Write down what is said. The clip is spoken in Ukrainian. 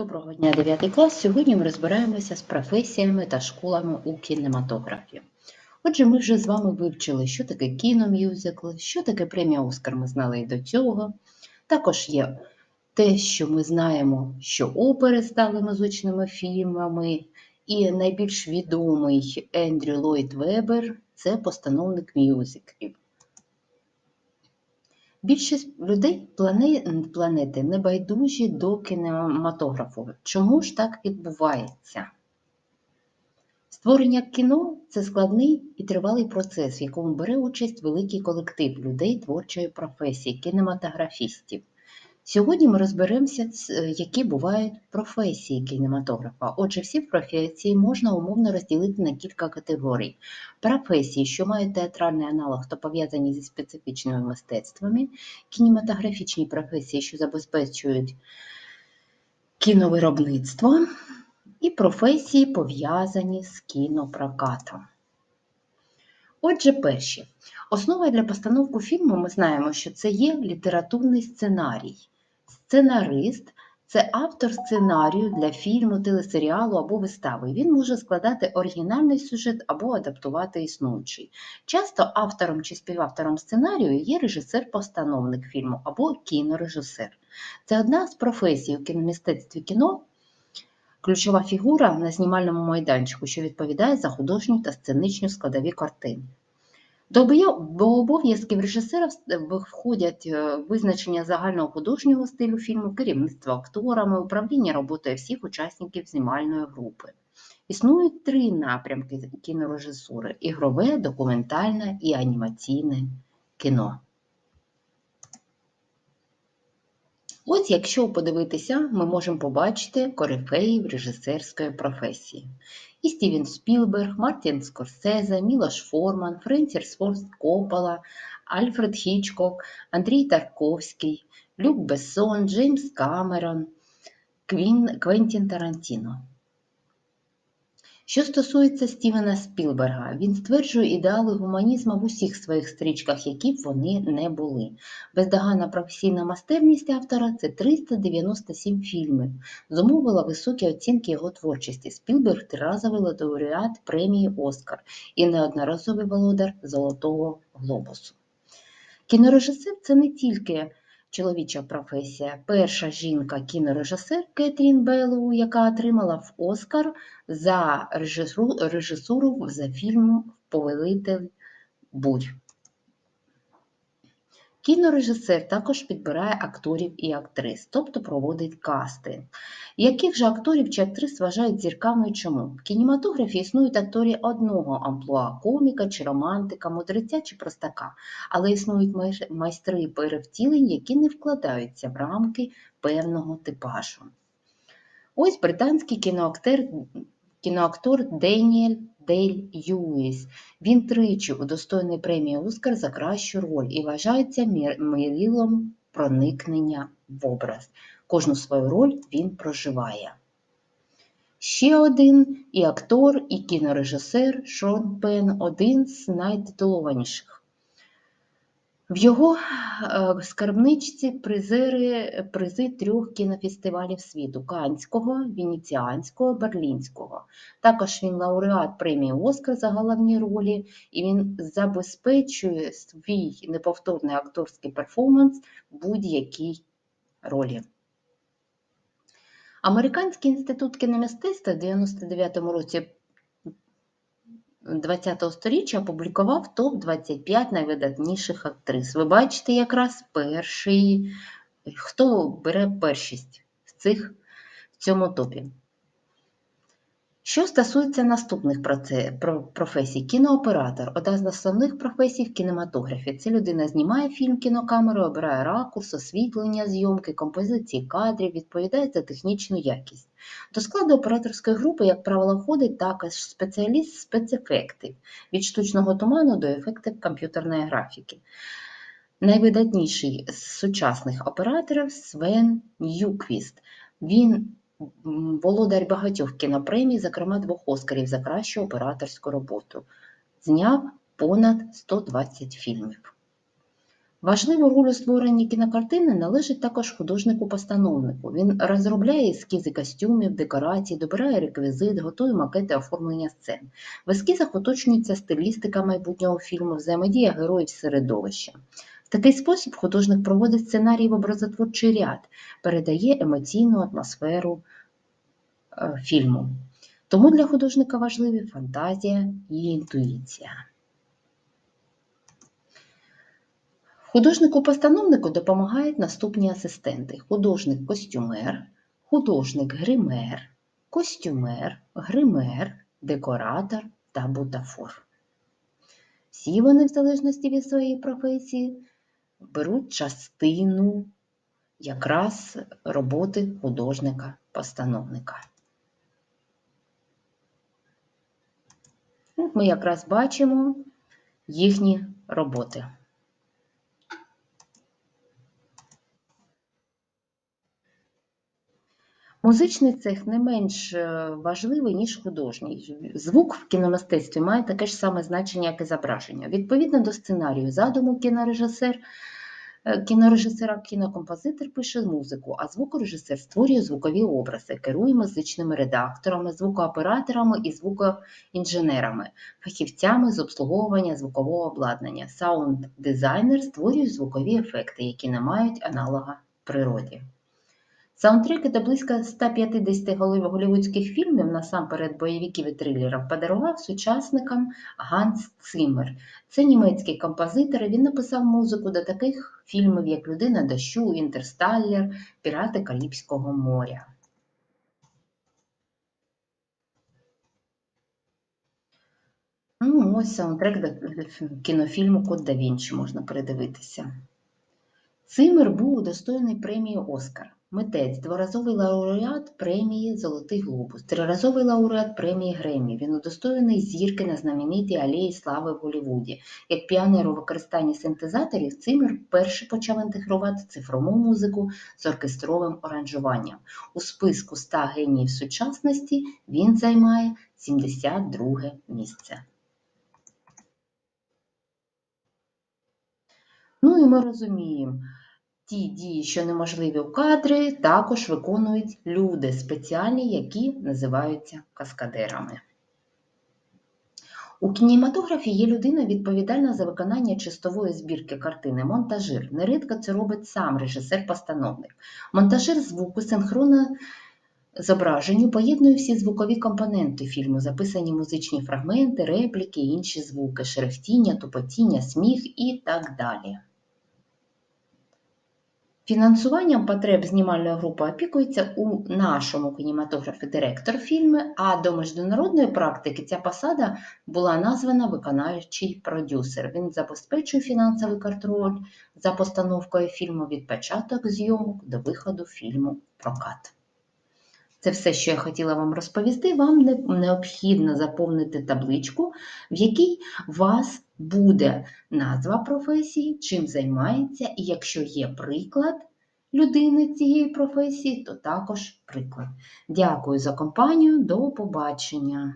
Доброго дня, 9 клас. Сьогодні ми розбираємося з професіями та школами у кінематографі. Отже, ми вже з вами вивчили, що таке кіномюзикл, що таке премія Оскар, ми знали і до цього. Також є те, що ми знаємо, що опери стали музичними фільмами, і найбільш відомий Ендрю Ллойд Вебер це постановник мюзиклів. Більшість людей планети небайдужі до кінематографу. Чому ж так відбувається? Створення кіно це складний і тривалий процес, в якому бере участь великий колектив людей творчої професії, кінематографістів. Сьогодні ми розберемося, е, які бувають професії кінематографа. Отже, всі професії можна умовно розділити на кілька категорій. Професії, що мають театральний аналог та пов'язані зі специфічними мистецтвами, кінематографічні професії, що забезпечують кіновиробництво, і професії, пов'язані з кінопрокатом. Отже, перші. Основою для постановки фільму ми знаємо, що це є літературний сценарій. Сценарист це автор сценарію для фільму, телесеріалу або вистави. Він може складати оригінальний сюжет або адаптувати існуючий. Часто автором чи співавтором сценарію є режисер-постановник фільму або кінорежисер. Це одна з професій у кіномистецтві кіно. Ключова фігура на знімальному майданчику, що відповідає за художню та сценичну складові картини. До обов'язків режисера входять е, визначення загального художнього стилю фільму, керівництво акторами, управління роботою всіх учасників знімальної групи. Існують три напрямки кінорежисури ігрове, документальне і анімаційне кіно. Ось, якщо подивитися, ми можемо побачити корифеїв режисерської професії. І Стівен Спілберг, Мартін Скорсезе, Мілош Форман, Френсіс Форст Коппола, Альфред Хічкок, Андрій Тарковський, Люк Бессон, Джеймс Камерон, Квентін Тарантіно. Що стосується Стівена Спілберга, він стверджує ідеали гуманізму в усіх своїх стрічках, які б вони не були. Бездоганна професійна майстерність автора це 397 фільмів, зумовила високі оцінки його творчості. Спілберг триразовий лауреат премії Оскар і неодноразовий володар Золотого Глобусу. Кінорежисер це не тільки чоловіча професія. Перша жінка-кінорежисер Кетрін Беллоу, яка отримала в Оскар за режисуру за фільмом Повелитель Бурь. Кінорежисер також підбирає акторів і актрис, тобто проводить касти. Яких же акторів чи актрис вважають зірками і чому? В кінематографі існують актори одного амплуа коміка чи романтика, мудреця чи простака, але існують майстри перевтілень, які не вкладаються в рамки певного типажу. Ось британський кіноактер, кіноактор Деніель Дель Юіс. Він тричі удостоєний премії Оскар за кращу роль і вважається мірилом проникнення в образ. Кожну свою роль він проживає. Ще один і актор, і кінорежисер Шон Пен один з найтитулованіших. В його е, скарбничці призери, призи трьох кінофестивалів світу Канського, Венеціанського, Берлінського. Також він лауреат премії Оскар за головні ролі, і він забезпечує свій неповторний акторський перформанс будь-якій ролі. Американський інститут кіномистецтва в 99-му році ХХ століття опублікував топ-25 найвидатніших актрис. Ви бачите якраз перший, хто бере першість з цих в цьому топі. Що стосується наступних професій, кінооператор одна з основних професій в кінематографі. Це людина знімає фільм кінокамерою, обирає ракурс, освітлення зйомки, композиції кадрів, відповідає за технічну якість. До складу операторської групи, як правило, входить також спеціаліст спецефектів від штучного туману до ефектів комп'ютерної графіки. Найвидатніший з сучасних операторів Свен Ньюквіст. Він володар багатьох кінопремій, зокрема двох Оскарів за кращу операторську роботу. Зняв понад 120 фільмів. Важливу роль у створенні кінокартини належить також художнику-постановнику. Він розробляє ескізи костюмів, декорацій, добирає реквізит, готує макети оформлення сцен. В ескізах уточнюється стилістика майбутнього фільму, взаємодія героїв з середовищем. Такий спосіб художник проводить сценарій в образотворчий ряд, передає емоційну атмосферу е, фільму. Тому для художника важливі фантазія і інтуїція. Художнику-постановнику допомагають наступні асистенти: художник-костюмер, художник-гример, костюмер, гример, декоратор та бутафор. Всі вони, в залежності від своєї професії, беруть частину якраз роботи художника-постановника. Ми якраз бачимо їхні роботи. Музичний цех не менш е, важливий, ніж художній. Звук в кіномистецтві має таке ж саме значення, як і зображення. Відповідно до сценарію задуму кінорежисер, е, кінорежисера кінокомпозитор пише музику, а звукорежисер створює звукові образи, керує музичними редакторами, звукооператорами і звукоінженерами, фахівцями з обслуговування звукового обладнання. Саунд-дизайнер створює звукові ефекти, які не мають аналога в природі. Саундтреки до близько 150 голівудських фільмів, насамперед бойовиків і трилерів, подарував сучасникам Ганс Циммер. Це німецький композитор, і він написав музику до таких фільмів, як Людина дощу, Інтерсталлер, Пірати Карибського моря. Ну, ось саундтрек до кінофільму Код да Вінчі можна передивитися. Циммер був удостоєний премії Оскар. Митець, дворазовий лауреат премії Золотий глобус, триразовий лауреат премії Гремі. Він удостоєний зірки на знаменитій алеї слави в Голлівуді. Як піонер у використанні синтезаторів, Циммер перший почав інтегрувати цифрову музику з оркестровим аранжуванням. У списку 100 геніїв сучасності він займає 72 місце. Ну і ми розуміємо, ті дії, що неможливі в кадрі, також виконують люди спеціальні, які називаються каскадерами. У кінематографі є людина відповідальна за виконання чистової збірки картини монтажир. Нерідко це робить сам режисер-постановник. Монтажир звуку синхронно зображенню поєднує всі звукові компоненти фільму, записані музичні фрагменти, репліки, інші звуки, шерехтіння, тупотіння, сміх і так далі. Фінансуванням потреб знімальної групи опікується у нашому кінематографі директор фільму, а до міжнародної практики ця посада була названа виконавчий продюсер. Він забезпечує фінансовий контроль за постановкою фільму від початок зйомок до виходу фільму прокат. Це все, що я хотіла вам розповісти. Вам необхідно заповнити табличку, в якій вас буде назва професії, чим займається, і якщо є приклад людини цієї професії, то також приклад. Дякую за компанію, до побачення!